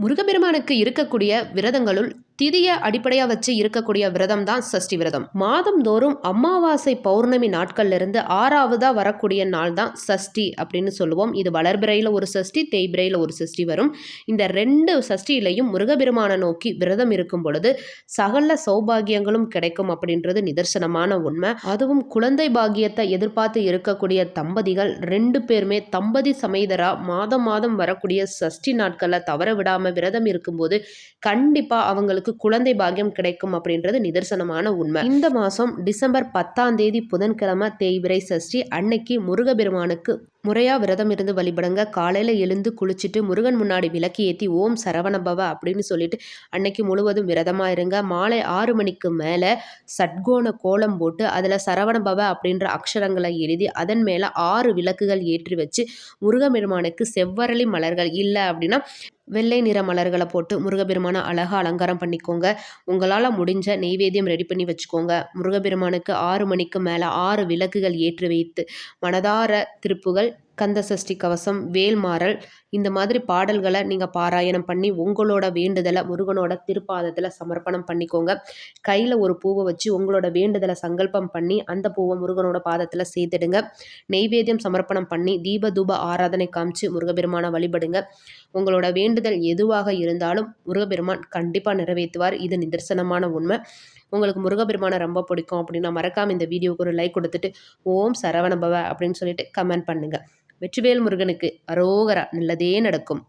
முருகப்பெருமானுக்கு இருக்கக்கூடிய விரதங்களுள் திதியை அடிப்படையாக வச்சு இருக்கக்கூடிய விரதம் தான் சஷ்டி விரதம். மாதந்தோறும் அமாவாசை பௌர்ணமி நாட்கள்லேருந்து ஆறாவதாக வரக்கூடிய நாள் தான் சஷ்டி அப்படின்னு சொல்லுவோம். இது வளர்பிறையில் ஒரு சஷ்டி தேய்பிரையில் ஒரு சஷ்டி வரும். இந்த ரெண்டு சஷ்டியிலையும் முருகபெருமானை நோக்கி விரதம் இருக்கும் பொழுது சகல சௌபாகியங்களும் கிடைக்கும் அப்படின்றது நிதர்சனமான உண்மை. அதுவும் குழந்தை பாகியத்தை எதிர்பார்த்து இருக்கக்கூடிய தம்பதிகள் ரெண்டு பேருமே தம்பதி சமேதரா மாதம் மாதம் வரக்கூடிய சஷ்டி நாட்களை தவற விடாமல் விரதம் இருக்கும்போது கண்டிப்பாக அவங்களுக்கு குழந்தை பாக்கியம் கிடைக்கும் அப்படின்றது நிதர்சனமான உண்மை. இந்த மாசம் டிசம்பர் பத்தாம் தேதி புதன்கிழமை தேய்பிரை சஷ்டி அன்னைக்கு முருகபெருமானுக்கு முறையாக விரதம் இருந்து வழிபடுங்க. காலையில் எழுந்து குளிச்சுட்டு முருகன் முன்னாடி விளக்கு ஏற்றி ஓம் சரவணபவ அப்படின்னு சொல்லிட்டு அன்னைக்கு முழுவதும் விரதமாக இருங்க. மாலை ஆறு மணிக்கு மேலே சட்கோண கோலம் போட்டு அதில் சரவணபவ அப்படின்ற அக்ஷரங்களை எழுதி அதன் மேலே ஆறு விளக்குகள் ஏற்றி வச்சு முருகபெருமானுக்கு செவ்வரளி மலர்கள் இல்லை அப்படின்னா வெள்ளை நிற மலர்களை போட்டு முருகபெருமானை அழகாக அலங்காரம் பண்ணிக்கோங்க. உங்களால் முடிஞ்ச நெய்வேத்தியம் ரெடி பண்ணி வச்சுக்கோங்க. முருகபெருமானுக்கு ஆறு மணிக்கு மேலே ஆறு விளக்குகள் ஏற்றி வைத்து மனதார திருப்புகள் but கந்த சஷ்டி கவசம் வேல்மாறல் இந்த மாதிரி பாடல்களை நீங்கள் பாராயணம் பண்ணி உங்களோட வேண்டுதலை முருகனோட திருப்பாதத்தில் சமர்ப்பணம் பண்ணிக்கோங்க. கையில் ஒரு பூவை வச்சு உங்களோட வேண்டுதலை சங்கல்பம் பண்ணி அந்த பூவை முருகனோட பாதத்தில் சேர்த்துடுங்க. நெய்வேத்தியம் சமர்ப்பணம் பண்ணி தீப தூப ஆராதனை காமிச்சு முருகபெருமானை வழிபடுங்க. உங்களோட வேண்டுதல் எதுவாக இருந்தாலும் முருகபெருமான் கண்டிப்பாக நிறைவேற்றுவார். இது நிதர்சனமான உண்மை. உங்களுக்கு முருகபெருமானை ரொம்ப பிடிக்கும் அப்படின்னா மறக்காமல் இந்த வீடியோவுக்கு ஒரு லைக் கொடுத்துட்டு ஓம் சரவணபவ அப்படின்னு சொல்லிட்டு கமெண்ட் பண்ணுங்கள் வெற்றிவேல் முருகனுக்கு அரோகரா நல்லதே நடக்கும்.